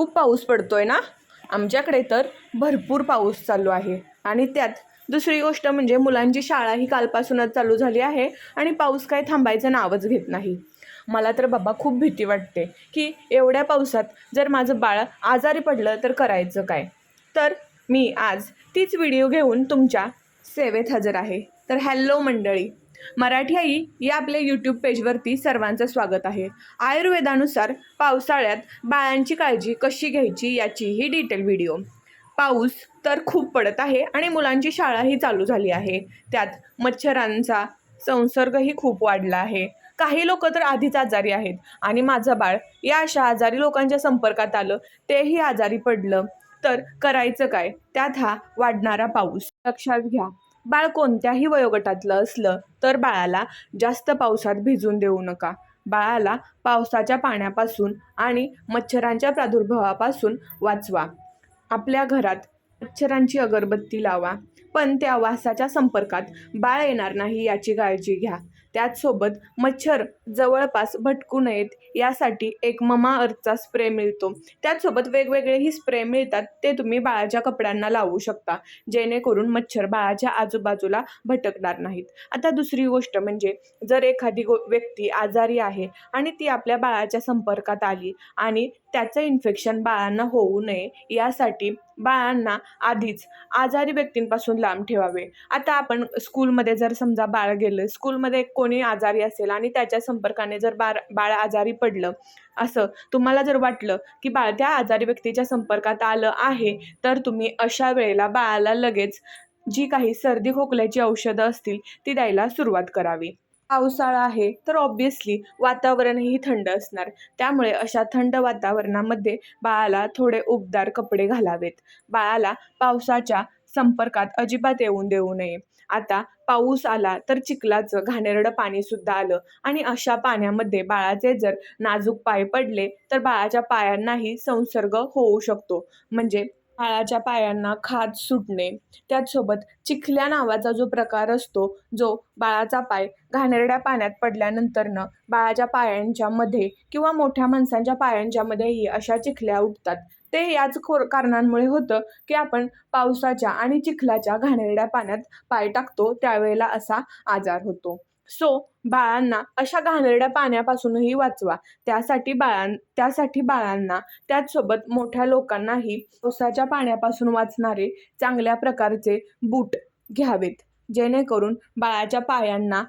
खूप पाऊस पडतो आहे ना? आमच्याकडे तर भरपूर पाऊस चालू आहे. आणि त्यात दुसरी गोष्ट म्हणजे मुलांची शाळा ही कालपासूनच चालू झाली आहे आणि पाऊस काय थांबायचं नावच घेत नाही. मला तर बाबा खूप भीती वाटते की एवढ्या पावसात जर माझं बाळ आजारी पडलं तर करायचं काय? तर मी आज तीच व्हिडिओ घेऊन तुमच्या सेवेत हजर आहे. तर हॅलो मंडळी मराठी आई या आपल्या यूट्यूब पेजवरती सर्वांचं स्वागत आहे. आयुर्वेदानुसार पावसाळ्यात बाळांची काळजी कशी घ्यायची याची ही डिटेल व्हिडिओ पाऊस तर खूप पडत आहे आणि मुलांची शाळाही चालू झाली आहे. त्यात मच्छरांचा संसर्गही खूप वाढला आहे. काही लोक तर आधीच आजारी आहेत आणि माझं बाळ या अशा आजारी लोकांच्या संपर्कात आलं तेही आजारी पडलं. तर करायचं काय? त्यात हा वाढणारा पाऊस. लक्षात घ्या. बाळ कोणत्याही वयोगटातलं असलं तर बाळाला जास्त पावसात भिजून देऊ नका. बाळाला पावसाच्या पाण्यापासून आणि मच्छरांच्या प्रादुर्भावापासून वाचवा. आपल्या घरात मच्छरांची अगरबत्ती लावा पण त्या वासाच्या संपर्कात बाळ येणार नाही याची काळजी घ्या. त्याचसोबत मच्छर जवळपास भटकू नयेत यासाठी एक ममा अर्थचा स्प्रे मिळतो. त्याचसोबत वेगवेगळेही स्प्रे मिळतात ते तुम्ही बाळाच्या कपड्यांना लावू शकता जेणेकरून मच्छर बाळाच्या आजूबाजूला भटकणार नाहीत. आता दुसरी गोष्ट म्हणजे जर एखादी गो व्यक्ती आजारी आहे आणि ती आपल्या बाळाच्या संपर्कात आली आणि त्याचं इन्फेक्शन बाळांना होऊ नये यासाठी बाळांना आधीच आजारी व्यक्तींपासून लांब ठेवावे. आता आपण स्कूलमध्ये जर समजा बाळ गेलं स्कूलमध्ये कोणी आजारी असेल आणि त्याच्या संपर्काने जर बाळ बाळ आजारी पडलं असं तुम्हाला जर वाटलं की बाळ त्या आजारी व्यक्तीच्या संपर्कात आलं आहे तर तुम्ही अशा वेळेला बाळाला लगेच जी काही सर्दी खोकल्याची औषधं असतील ती द्यायला सुरुवात करावी. पावसाळा आहे तर ऑब्व्हियसली वातावरणही थंड असणार. त्यामुळे अशा थंड वातावरणामध्ये बाळाला थोडे उबदार कपडे घालावेत. बाळाला पावसाच्या संपर्कात अजिबात येऊन देऊ नये. आता पाऊस आला तर चिखलाचं घाणेरडं पाणीसुद्धा आलं आणि अशा पाण्यामध्ये बाळाचे जर नाजूक पाय पडले तर बाळाच्या पायांनाही संसर्ग होऊ शकतो. म्हणजे बाळाच्या पायांना खाज सुटणे. त्याचसोबत चिखल्या नावाचा जो प्रकार असतो जो बाळाचा पाय घाणेरड्या पाण्यात पडल्यानंतरनं बाळाच्या पायांच्यामध्ये किंवा मोठ्या माणसांच्या पायांच्यामध्येही अशा चिखल्या उठतात ते याच खोर कारणांमुळे होतं की आपण पावसाच्या आणि चिखलाच्या घाणेरड्या पाण्यात पाय टाकतो त्यावेळेला असा आजार होतो. सो बाळांना अशा घाणेरड्या पाण्यापासूनही वाचवा. त्यासाठी बाळां त्यासाठी बाळांना त्याचसोबत मोठ्या लोकांनाही पावसाच्या पाण्यापासून वाचणारे चांगल्या प्रकारचे बूट घ्यावेत जेणेकरून बाळाच्या पायांना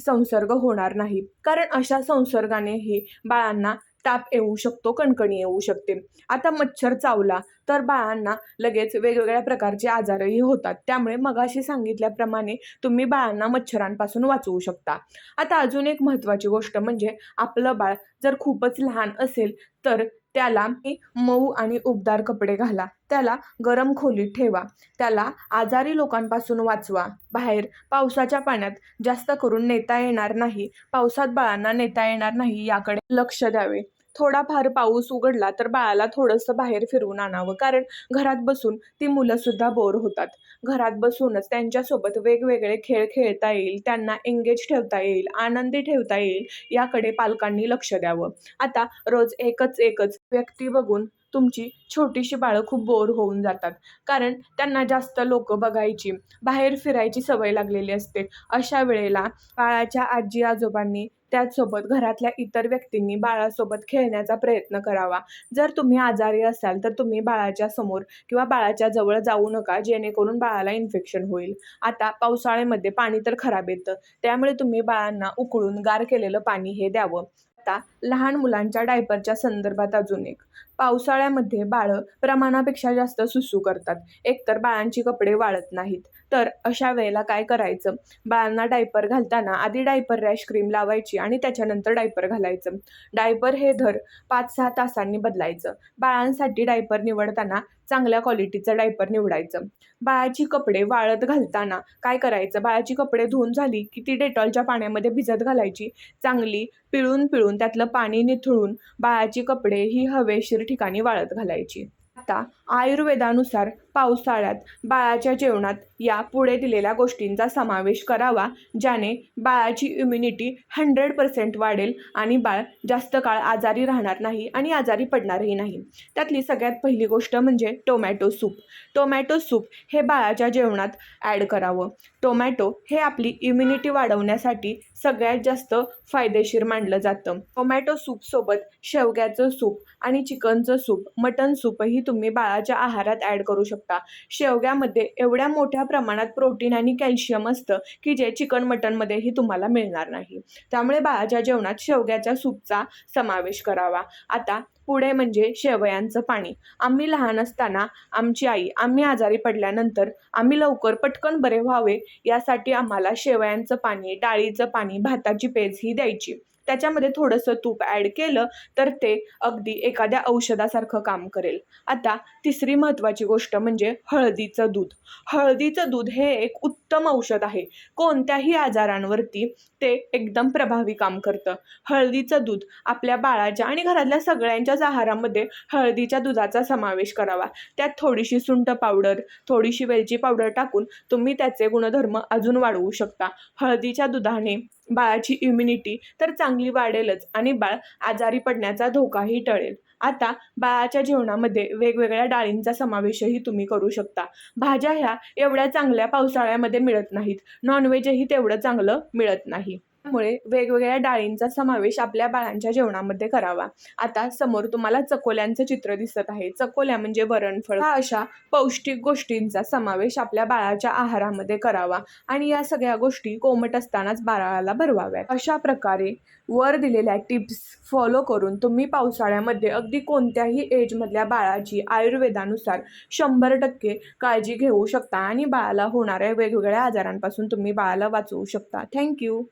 संसर्ग होणार नाही. कारण अशा संसर्गानेही बाळांना ताप येऊ शकतो कणकणी येऊ शकते. आता मच्छर चावला तर बाळांना लगेच वेगवेगळ्या प्रकारचे आजारही होतात. त्यामुळे मगाशी सांगितल्याप्रमाणे तुम्ही बाळांना मच्छरांपासून वाचवू शकता. आता अजून एक महत्त्वाची गोष्ट म्हणजे आपलं बाळ जर खूपच लहान असेल तर त्याला मऊ आणि उबदार कपडे घाला. त्याला गरम खोलीत ठेवा. त्याला आजारी लोकांपासून वाचवा. बाहेर पावसाच्या पाण्यात जास्त करून नेता येणार नाही. पावसात बाळांना नेता येणार नाही याकडे लक्ष द्यावे. थोडाफार पाऊस उघडला तर बाळाला थोडंसं बाहेर फिरवून आणावं. कारण घरात बसून ती मुलंसुद्धा बोर होतात. घरात बसूनच त्यांच्यासोबत वेगवेगळे खेळ खेळता येईल त्यांना एंगेज ठेवता येईल आनंदी ठेवता येईल याकडे पालकांनी लक्ष द्यावं. आता रोज एकच एकच व्यक्ती बघून तुमची छोटीशी बाळं खूप बोर होऊन जातात. कारण त्यांना जास्त लोक बघायची बाहेर फिरायची सवय लागलेली असते. अशा वेळेला बाळाच्या आजी आजोबांनी त्याचसोबत घरातल्या इतर व्यक्तींनी बाळासोबत खेळण्याचा प्रयत्न करावा. जर तुम्ही आजारी असाल तर तुम्ही बाळाच्या समोर किंवा बाळाच्या जवळ जाऊ नका जेणेकरून बाळाला इन्फेक्शन होईल. आता पावसाळ्यामध्ये पाणी तर खराब येतं. त्यामुळे तुम्ही बाळांना उकळून गार केलेलं पाणी हे द्यावं. आता लहान मुलांच्या डायपरच्या संदर्भात अजून एक. पावसाळ्यामध्ये बाळं प्रमाणापेक्षा जास्त सुसू करतात. एकतर बाळांची कपडे वाळत नाहीत. तर अशा वेळेला काय करायचं? बाळांना डायपर घालताना आधी डायपर रॅश क्रीम लावायची आणि त्याच्यानंतर डायपर घालायचं. डायपर हे धर पाच सहा तासांनी बदलायचं. बाळांसाठी डायपर निवडताना चांगल्या क्वालिटीचं डायपर निवडायचं. बाळाची कपडे वाळत घालताना काय करायचं? बाळाची कपडे धुवून झाली की ती डेटॉलच्या पाण्यामध्ये भिजत घालायची. चांगली पिळून पिळून त्यातलं पाणी निथळून बाळाची कपडे ही हवेशीर ठिकाणी वाळत घालायची. आता आयुर्वेदानुसार पावसाळ्यात. बाळाच्या जेवणात या पुढे दिलेल्या गोष्टींचा समावेश करावा ज्याने बाळाची इम्युनिटी हंड्रेड पर्सेंट वाढेल आणि बाळ जास्त काळ आजारी राहणार नाही आणि आजारी पडणारही नाही. त्यातली सगळ्यात पहिली गोष्ट म्हणजे टोमॅटो सूप टोमॅटो सूप हे बाळाच्या जेवणात ॲड करावं. टोमॅटो हे आपली इम्युनिटी वाढवण्यासाठी सगळ्यात जास्त फायदेशीर मानलं जातं. टोमॅटो सूपसोबत शेवग्याचं सूप आणि चिकनचं सूप मटन सूपही तुम्ही बाळाच्या आहारात ॲड करू शकता. शकता. शेवग्यामध्ये एवढ्या मोठ्या प्रमाणात प्रोटीन आणि कॅल्शियम असतं की जे चिकन मटनमध्येही तुम्हाला मिळणार नाही. त्यामुळे बाळाच्या जेवणात शेवग्याच्या सूपचा समावेश करावा. आता पुढे म्हणजे शेवयांचं पाणी. आम्ही लहान असताना आमची आई आम्ही आजारी पडल्यानंतर आम्ही लवकर पटकन बरे व्हावे यासाठी आम्हाला शेवयांचं पाणी डाळीचं पाणी भाताची पेज ही द्यायची. त्याच्यामध्ये थोडंसं तूप ॲड केलं तर ते अगदी एखाद्या औषधासारखं काम करेल. आता तिसरी महत्त्वाची गोष्ट म्हणजे हळदीचं दूध. हळदीचं दूध हे एक उत्तम औषध आहे. कोणत्याही आजारांवरती ते एकदम प्रभावी काम करतं. हळदीचं दूध आपल्या बाळाच्या आणि घरातल्या सगळ्यांच्याच आहारामध्ये हळदीच्या दुधाचा समावेश करावा. त्यात थोडीशी सुंठ पावडर थोडीशी वेलची पावडर टाकून तुम्ही त्याचे गुणधर्म अजून वाढवू शकता. हळदीच्या दुधाने बाळाची इम्युनिटी तर चांगली वाढेलच आणि बाळ आजारी पडण्याचा धोकाही टळेल. आता बाळाच्या जेवणामध्ये वेगवेगळ्या डाळींचा समावेशही तुम्ही करू शकता. भाज्या ह्या एवढ्या चांगल्या पावसाळ्यामध्ये मिळत नाहीत. नॉनव्हेजही तेवढं चांगलं मिळत नाही. त्यामुळे वेगवेगळ्या डाळींचा समावेश आपल्या बाळांच्या जेवणामध्ये करावा. आता समोर तुम्हाला चकोल्यांचं चित्र दिसत आहे. चकोल्या म्हणजे वरणफळ. हा अशा पौष्टिक गोष्टींचा समावेश आपल्या बाळाच्या आहारामध्ये करावा आणि या सगळ्या गोष्टी कोमट असतानाच बाळाला भरवाव्यात. अशा प्रकारे वर दिलेल्या टिप्स फॉलो करून तुम्ही पावसाळ्यामध्ये अगदी कोणत्याही एजमधल्या बाळाची आयुर्वेदानुसार शंभर टक्के काळजी घेऊ शकता आणि बाळाला होणाऱ्या वेगवेगळ्या आजारांपासून तुम्ही बाळाला वाचवू शकता. थँक्यू.